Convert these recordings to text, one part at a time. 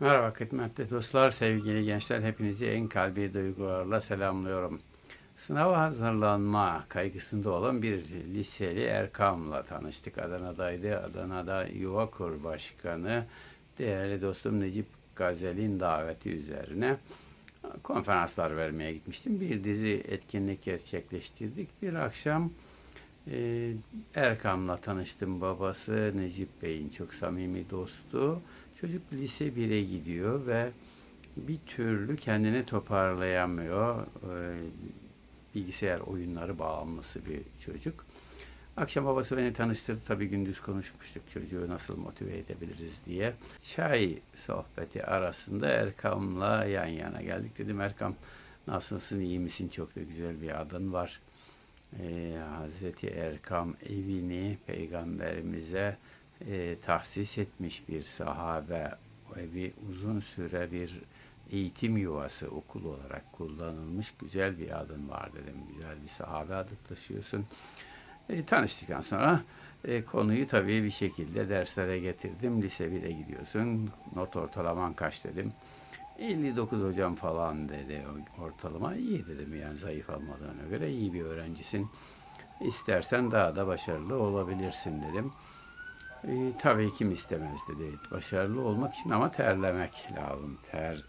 Merhaba kıymetli dostlar, sevgili gençler. Hepinizi en kalbi duygularla selamlıyorum. Sınava hazırlanma kaygısında olan bir liseli Erkam'la tanıştık. Adana'daydı. Adana'da Yuvakur Başkanı değerli dostum Necip Gazel'in daveti üzerine konferanslar vermeye gitmiştim. Bir dizi etkinlik gerçekleştirdik. Bir akşam e, Erkam'la tanıştım. Babası Necip Bey'in çok samimi dostu. Çocuk lise 1'e gidiyor ve bir türlü kendini toparlayamıyor. E, bilgisayar oyunları bağımlısı bir çocuk. Akşam babası beni tanıştırdı. Tabii gündüz konuşmuştuk çocuğu nasıl motive edebiliriz diye. Çay sohbeti arasında Erkam'la yan yana geldik. Dedim Erkam nasılsın, iyi misin? Çok da güzel bir adın var. Ee, Hazreti Erkam evini peygamberimize e, tahsis etmiş bir sahabe. Evi uzun süre bir eğitim yuvası, okul olarak kullanılmış güzel bir adın var dedim. Güzel bir sahabe adı taşıyorsun. E, tanıştıktan sonra e, konuyu tabii bir şekilde derslere getirdim. Lise 1'e gidiyorsun. Not ortalaman kaç dedim. 59 hocam falan dedi ortalama. İyi dedim yani zayıf olmadığına göre iyi bir öğrencisin. İstersen daha da başarılı olabilirsin dedim. E, tabii kim istemez dedi. Başarılı olmak için ama terlemek lazım. Ter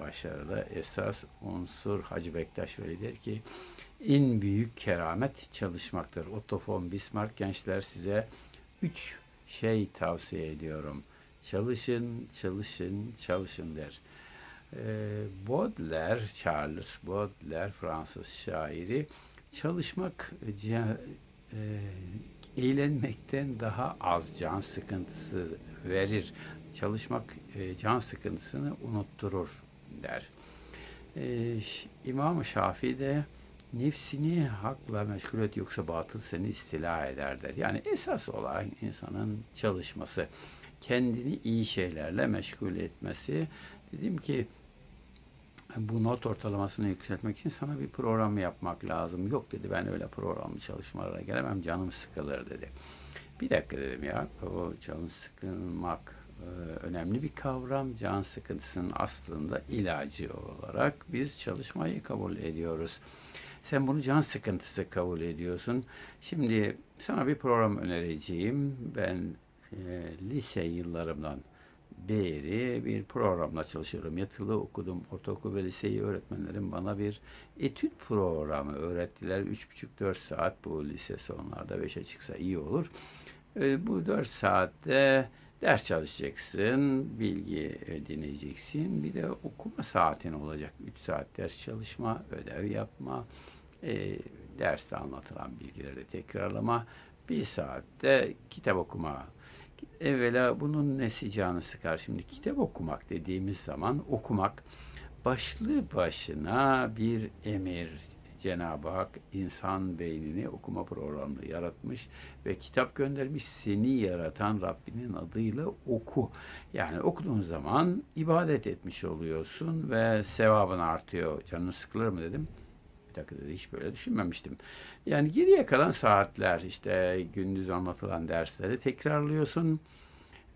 başarıda esas unsur Hacı Bektaş Veli der ki en büyük keramet çalışmaktır. Otto von Bismarck gençler size üç şey tavsiye ediyorum. Çalışın, çalışın, çalışın der. Ee, Baudelaire, Charles Baudelaire Fransız şairi çalışmak e, eğlenmekten daha az can sıkıntısı verir. Çalışmak e, can sıkıntısını unutturur der. E, Ş- İmam Şafii de nefsini hakla meşgul et yoksa batıl seni istila eder der. Yani esas olan insanın çalışması, kendini iyi şeylerle meşgul etmesi. Dedim ki bu not ortalamasını yükseltmek için sana bir program yapmak lazım. Yok dedi ben öyle programlı çalışmalara gelemem canım sıkılır dedi. Bir dakika dedim ya o canı sıkılmak e, önemli bir kavram. Can sıkıntısının aslında ilacı olarak biz çalışmayı kabul ediyoruz. Sen bunu can sıkıntısı kabul ediyorsun. Şimdi sana bir program önereceğim. Ben e, lise yıllarımdan beri bir programla çalışıyorum. Yatılı okudum. Ortaokul ve liseyi öğretmenlerim bana bir etüt programı öğrettiler. 3,5-4 saat bu lise sonlarda 5'e çıksa iyi olur. E, bu 4 saatte ders çalışacaksın, bilgi edineceksin. Bir de okuma saatin olacak. 3 saat ders çalışma, ödev yapma, e, derste anlatılan bilgileri tekrarlama. Bir saatte kitap okuma. Evvela bunun nesi canı sıkar? Şimdi kitap okumak dediğimiz zaman okumak başlı başına bir emir. Cenab-ı Hak insan beynini okuma programını yaratmış ve kitap göndermiş. Seni yaratan Rabbinin adıyla oku. Yani okuduğun zaman ibadet etmiş oluyorsun ve sevabın artıyor. Canın sıkılır mı dedim. Bir dakika dedi hiç böyle düşünmemiştim. Yani geriye kalan saatler işte gündüz anlatılan dersleri tekrarlıyorsun.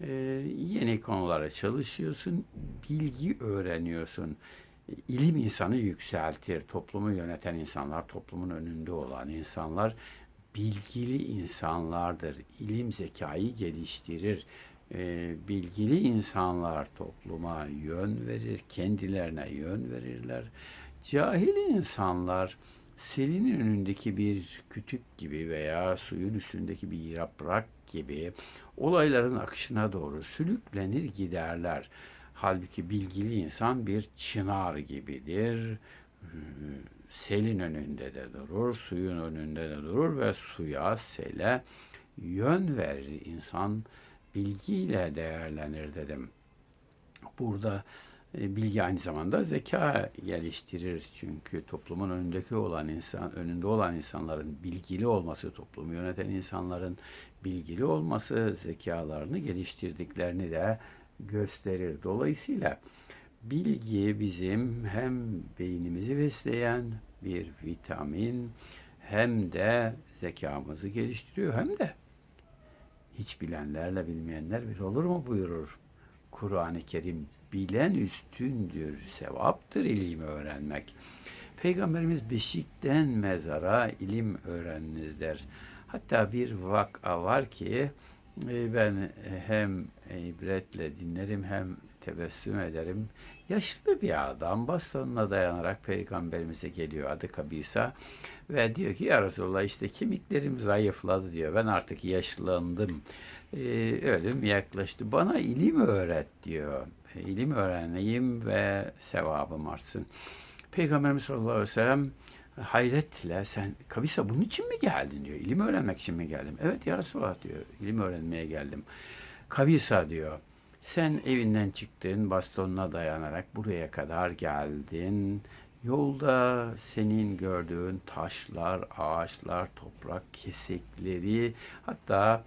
Ee, yeni konulara çalışıyorsun. Bilgi öğreniyorsun. İlim insanı yükseltir. Toplumu yöneten insanlar, toplumun önünde olan insanlar bilgili insanlardır. İlim zekayı geliştirir. Ee, bilgili insanlar topluma yön verir, kendilerine yön verirler. Cahil insanlar selin önündeki bir kütük gibi veya suyun üstündeki bir yaprak gibi olayların akışına doğru sülüklenir giderler. Halbuki bilgili insan bir çınar gibidir. Selin önünde de durur, suyun önünde de durur ve suya, sele yön verir. İnsan bilgiyle değerlenir dedim. Burada bilgi aynı zamanda zeka geliştirir. Çünkü toplumun önündeki olan insan, önünde olan insanların bilgili olması, toplumu yöneten insanların bilgili olması zekalarını geliştirdiklerini de gösterir. Dolayısıyla bilgi bizim hem beynimizi besleyen bir vitamin hem de zekamızı geliştiriyor hem de hiç bilenlerle bilmeyenler bir olur mu buyurur Kur'an-ı Kerim bilen üstündür, sevaptır ilim öğrenmek. Peygamberimiz beşikten mezara ilim öğreniniz der. Hatta bir vaka var ki e, ben hem ibretle dinlerim hem tebessüm ederim. Yaşlı bir adam bastonuna dayanarak peygamberimize geliyor adı Kabisa ve diyor ki ya Resulallah işte kemiklerim zayıfladı diyor. Ben artık yaşlandım. Ee, ölüm yaklaştı. Bana ilim öğret diyor. İlim öğreneyim ve sevabım artsın. Peygamberimiz sallallahu aleyhi ve sellem hayretle sen Kabisa bunun için mi geldin diyor. İlim öğrenmek için mi geldim? Evet ya Resulallah diyor. İlim öğrenmeye geldim. Kabisa diyor. Sen evinden çıktın, bastonuna dayanarak buraya kadar geldin. Yolda senin gördüğün taşlar, ağaçlar, toprak kesikleri, hatta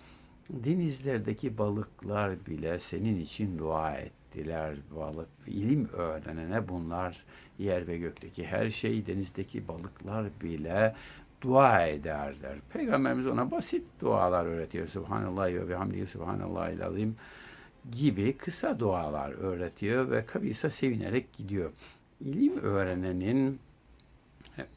denizlerdeki balıklar bile senin için dua ettiler. Balık, ilim öğrenene bunlar yer ve gökteki her şey, denizdeki balıklar bile dua ederler. Peygamberimiz ona basit dualar öğretiyor. Subhanallah ve bihamdihi subhanallah azim gibi kısa dualar öğretiyor ve Kabisa sevinerek gidiyor. İlim öğrenenin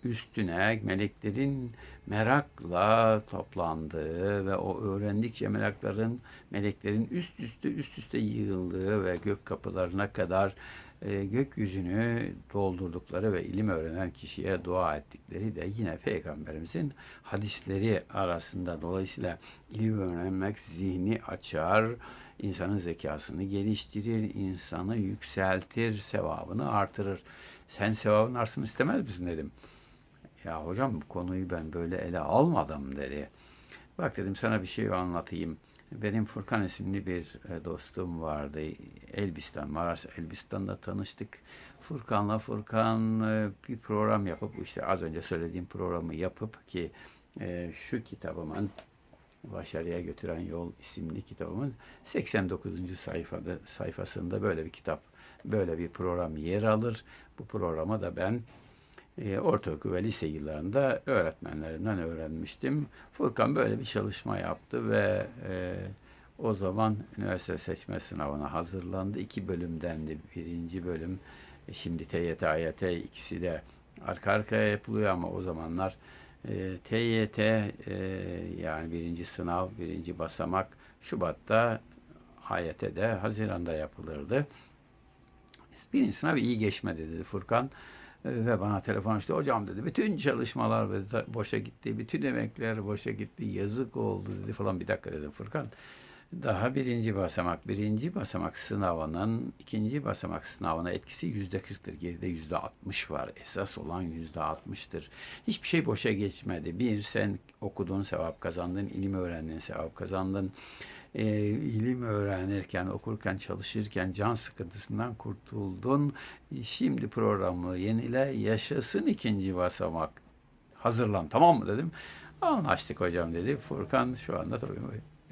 üstüne meleklerin merakla toplandığı ve o öğrendikçe meleklerin meleklerin üst üste üst üste yığıldığı ve gök kapılarına kadar e, gökyüzünü doldurdukları ve ilim öğrenen kişiye dua ettikleri de yine peygamberimizin hadisleri arasında dolayısıyla ilim öğrenmek zihni açar, insanın zekasını geliştirir, insanı yükseltir, sevabını artırır. Sen sevabın artsın istemez misin dedim. Ya hocam bu konuyu ben böyle ele almadım dedi. Bak dedim sana bir şey anlatayım. Benim Furkan isimli bir e, dostum vardı. Elbistan, Maraş Elbistan'da tanıştık. Furkan'la Furkan e, bir program yapıp işte az önce söylediğim programı yapıp ki e, şu kitabımın Başarıya Götüren Yol isimli kitabımın 89. sayfada sayfasında böyle bir kitap, böyle bir program yer alır. Bu programa da ben e, ortaokul ve lise yıllarında öğretmenlerinden öğrenmiştim. Furkan böyle bir çalışma yaptı ve e, o zaman üniversite seçme sınavına hazırlandı. İki bölümdendi. Birinci bölüm e, şimdi TYT, AYT ikisi de arka arkaya yapılıyor ama o zamanlar e, TYT e, yani birinci sınav, birinci basamak Şubat'ta AYT'de Haziran'da yapılırdı. Birinci sınav iyi geçmedi dedi Furkan. Ve bana telefon açtı. Hocam dedi bütün çalışmalar boşa gitti. Bütün emekler boşa gitti. Yazık oldu dedi falan. Bir dakika dedim Furkan. Daha birinci basamak, birinci basamak sınavının ikinci basamak sınavına etkisi yüzde kırktır. Geride yüzde altmış var. Esas olan yüzde altmıştır. Hiçbir şey boşa geçmedi. Bir, sen okudun, sevap kazandın. ilim öğrendin, sevap kazandın. E, ilim öğrenirken, okurken, çalışırken can sıkıntısından kurtuldun. Şimdi programı yenile, yaşasın ikinci basamak. Hazırlan, tamam mı dedim. Anlaştık hocam dedi. Furkan şu anda tabii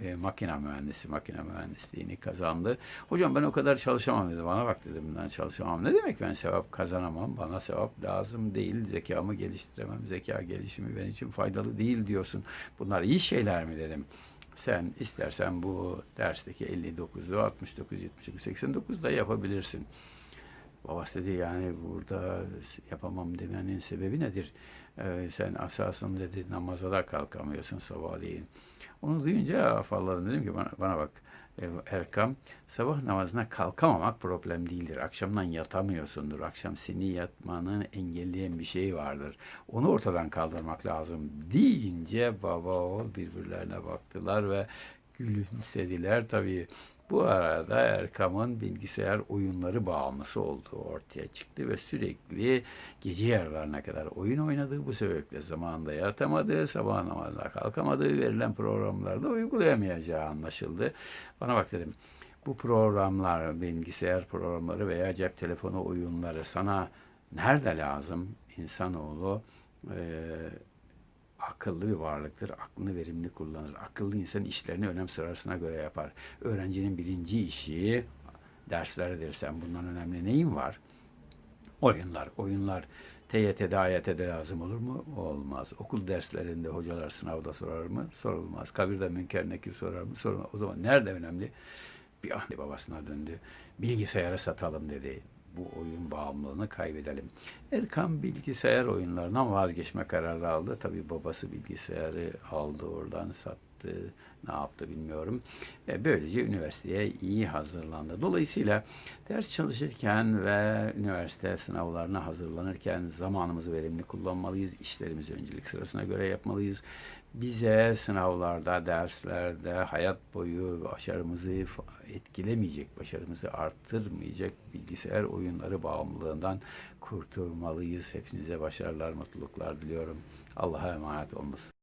e, makine mühendisi, makine mühendisliğini kazandı. Hocam ben o kadar çalışamam dedi. Bana bak dedim ben çalışamam. Ne demek ben sevap kazanamam? Bana sevap lazım değil. Zekamı geliştiremem. Zeka gelişimi benim için faydalı değil diyorsun. Bunlar iyi şeyler mi dedim. Sen istersen bu dersteki 59'u 69, 79, 89 da yapabilirsin. Babası dedi yani burada yapamam demenin sebebi nedir? Ee, sen asasın dedi namaza da kalkamıyorsun sabahleyin. Onu duyunca afalladım. Dedim ki bana, bana bak Erkam sabah namazına kalkamamak problem değildir. Akşamdan yatamıyorsundur. Akşam seni yatmanı engelleyen bir şey vardır. Onu ortadan kaldırmak lazım deyince baba oğul birbirlerine baktılar ve gülümsediler. Tabii bu arada Erkam'ın bilgisayar oyunları bağımlısı olduğu ortaya çıktı ve sürekli gece yarılarına kadar oyun oynadığı bu sebeple zamanında yatamadığı, sabah namazına kalkamadığı verilen programlarda uygulayamayacağı anlaşıldı. Bana bak dedim bu programlar, bilgisayar programları veya cep telefonu oyunları sana nerede lazım? İnsanoğlu e, akıllı bir varlıktır. Aklını verimli kullanır. Akıllı insan işlerini önem sırasına göre yapar. Öğrencinin birinci işi dersleridir. Sen bundan önemli neyin var? Oyunlar. Oyunlar TYT'de, AYT'de lazım olur mu? Olmaz. Okul derslerinde hocalar sınavda sorar mı? Sorulmaz. Kabirde münker nekir sorar mı? Sorulmaz. O zaman nerede önemli? Bir an babasına döndü. Bilgisayarı satalım dedi. Bu oyun bağımlılığını kaybedelim. Erkan bilgisayar oyunlarından vazgeçme kararı aldı. Tabii babası bilgisayarı aldı oradan sattı. Ne yaptı bilmiyorum. E, böylece üniversiteye iyi hazırlandı. Dolayısıyla ders çalışırken ve üniversite sınavlarına hazırlanırken zamanımızı verimli kullanmalıyız. İşlerimizi öncelik sırasına göre yapmalıyız. Bize sınavlarda, derslerde hayat boyu başarımızı etkilemeyecek, başarımızı arttırmayacak bilgisayar oyunları bağımlılığından kurtulmalıyız. Hepinize başarılar, mutluluklar diliyorum. Allah'a emanet olunuz.